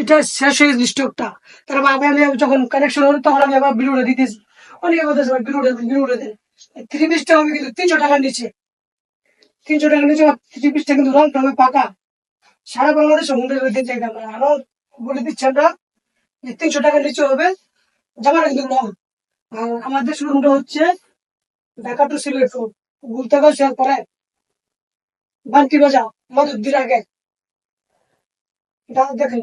এটা শেষ হয়ে গেছে স্টকটা তারপর আমি আমি যখন কানেকশন হলো, তখন আমি আবার বিলুড়ে দিতেছি। অনেকে বলতেছে, ভাই বিলুড়ে দেন থ্রি পিসটা আমি কিন্তু তিনশো টাকার নিচে। তিনশো টাকার নিচে থ্রি পিসটা কিন্তু রং টঙে পাকা। সারা বাংলাদেশে চাই আমরা। আরও বলে দিচ্ছি আমরা তিনশো টাকার নিচে হবে। জামাটা কিন্তু আর আমাদের শোরুমটা হচ্ছে Dhaka to Sylhet road share করে বান্টি বাজার মধুদ্দির আগে। এটা দেখেন।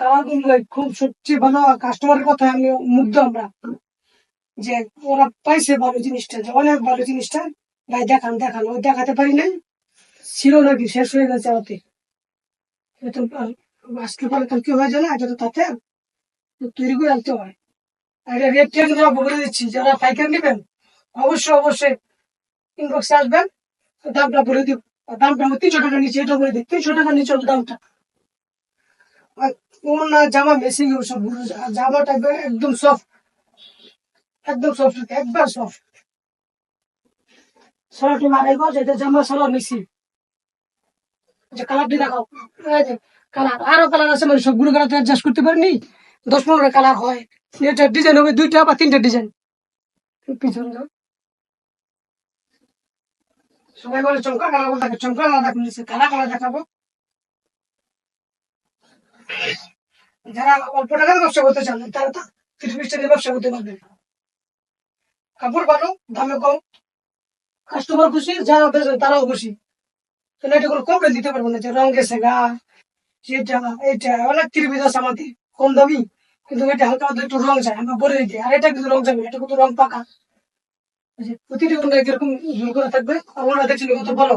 কালার খুব সত্যি ভালো কাস্টমারের কথা আমি মুগ্ধ আমরা। যে ওরা পাইছে ভালো জিনিসটা, যে অনেক ভালো জিনিসটা, ভাই দেখান দেখান। ওই দেখাতে পারি নাই, ছিল নাকি, শেষ হয়ে গেছে আমাতে তো আজকে পরে কাল কি হয়ে যায় না তো তাতে তৈরি করে আনতে হয়। আর এটা রেট টেট আমরা বলে দিচ্ছি, যারা পাইকার নেবেন, অবশ্যই অবশ্যই ইনবক্সে আসবেন, দামটা বলে দিব দামটা তিনশো টাকার নিচে, এটা বলে দিই, তিনশো টাকার নিচে দামটা। আর কোন না জামা মেসিং সব জামাটা একদম সফট একদম সফট একবার সফট সরাটি মারাই গো যেটা জামা সরা মেসিং যে কালারটি দেখাও কালার আরও কালার আছে মানে সবগুলো কালার অ্যাডজাস্ট করতে পারিনি। দশ পনেরো কালার হয়। এটা ডিজাইন হবে, দুইটা বা তিনটা ডিজাইন পিছনে যাও। সবাই বলে চমকা কালার দেখাবো চমকা কালার দেখাবো কালা কালার দেখাবো। যারা অল্প টাকার ব্যবসা করতে চান, তারা তো তিরিশ টাকার ব্যবসা করতে পারবেন কাপড় ভালো, দামে কম কাস্টমার খুশি, যারা বেচবেন তারাও খুশি। কিন্তু এটা কোনো কমপ্লেন দিতে পারব না যে রং গেছে গা, এটা অনেক তিরিশ আছে আমাদের, কম দামি, কিন্তু এটা হালকা হালকা একটু রং যায় আমরা বলে দিই। আর এটা কিন্তু রং যাবে এটা কিন্তু রং পাকা। প্রতিটি কোনটা এরকম ঝুল করে থাকবে, আর ওরা দেখছিল কত বড়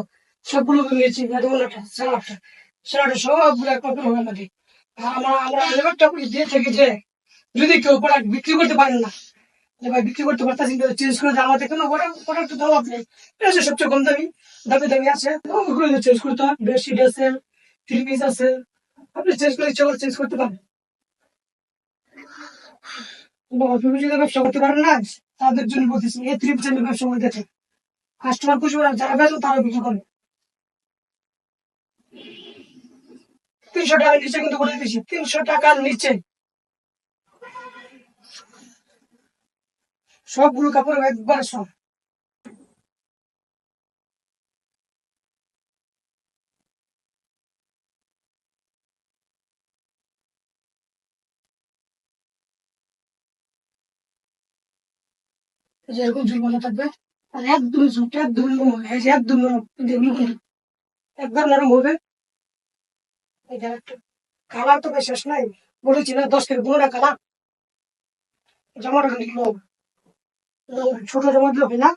সবগুলো নিয়েছি ওনাটা সালাডটা সালাডটা সবগুলো এক পাপের হবে আমাদের। যে যদি কেউ প্রোডাক্ট বিক্রি করতে পারেন না ভাই বিক্রি করতে পারতেছেন চেঞ্জ করে দেওয়া আমাদের কোনো প্রোডাক্ট এটা সবচেয়ে কম দামি দামি দামি আছে। চেঞ্জ করতে হয়। বেডশিট আছে থ্রি আছে। আপনি চেঞ্জ করে ইচ্ছা চেঞ্জ করতে পারেন। যদি ব্যবসা করতে পারেন না, তাদের জন্য বলতেছি, এই ব্যবসা করে কাস্টমার খুশি যারা তারা বিক্রি করে। তিনশো টাকার নিচে কিন্তু করে দিচ্ছি তিনশো টাকার নিচে। সবগুলো কাপড় একবার সব। এই যে এরকম ঝুলবানা থাকবে, আর একদম ঝুঁকটা একদম নরম একদম নরম একবার নরম হবে। একটা তো শেষ নাই। বলেছি না দশ থেকে পনেরোটা কালার জামাটা লোক ছোট জামা দিলে না।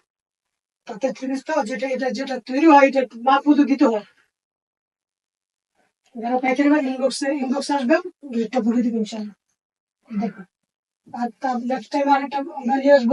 তাতে তো যেটা এটা যেটা তৈরি হয়, এটা মাপ মতো দিতে হয়। যারা পাইকারি বা ইনবক্সে ইনবক্সে আসবেন রেটটা বলে দিবেন ইনশাল্লাহ। দেখো আর তার নেক্সট টাইম আরেকটা আমরা নিয়ে আসব।